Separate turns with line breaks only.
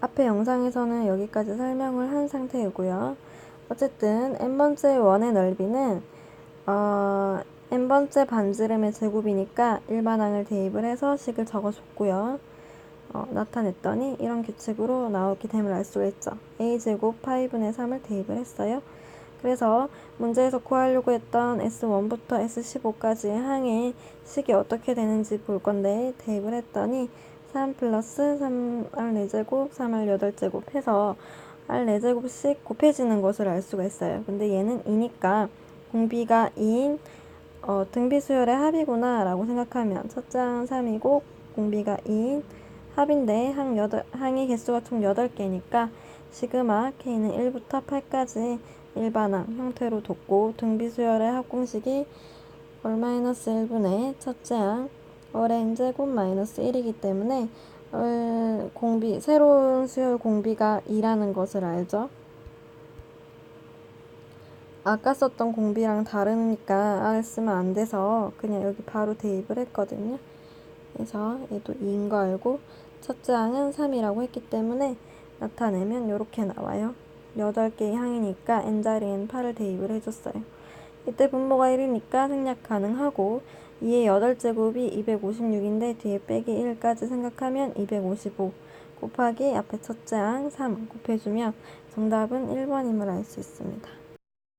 앞에 영상에서는 여기까지 설명을 한 상태이고요. 어쨌든 n번째 원의 넓이는 어, n번째 반지름의 제곱이니까 일반항을 대입을 해서 식을 적어줬고요. 어, 나타냈더니 이런 규칙으로 나오게 됨을 알 수가 있죠. a제곱 파이분의 3을 대입을 했어요. 그래서 문제에서 구하려고 했던 S1부터 S15까지의 항의 식이 어떻게 되는지 볼 건데 대입을 했더니 3 플러스 3R 4제곱, 3R 8제곱 해서 R 4제곱씩 곱해지는 것을 알 수가 있어요. 근데 얘는 2니까 공비가 2인 어, 등비 수열의 합이구나 라고 생각하면 첫째 항은 3이고 공비가 2인 합인데 항 8, 항의 개수가 총 8개니까 시그마 K는 1부터 8까지 일반항 형태로 뒀고 등비 수열의 합공식이 월 마이너스 1분의 첫째 항 월의 제곱 마이너스 1이기 때문에 월 공비 새로운 수열 공비가 2라는 것을 알죠. 아까 썼던 공비랑 다르니까 R을 쓰면 안 돼서 그냥 여기 바로 대입을 했거든요. 그래서 얘도 2인 거 알고 첫째 항은 3이라고 했기 때문에 나타내면 이렇게 나와요. 8개의 항이니까 n자리엔 8을 대입을 해줬어요. 이때 분모가 1이니까 생략 가능하고 2의 8제곱이 256인데 뒤에 빼기 1까지 생각하면 255 곱하기 앞에 첫째 항 3 곱해주면 정답은 1번임을 알 수 있습니다.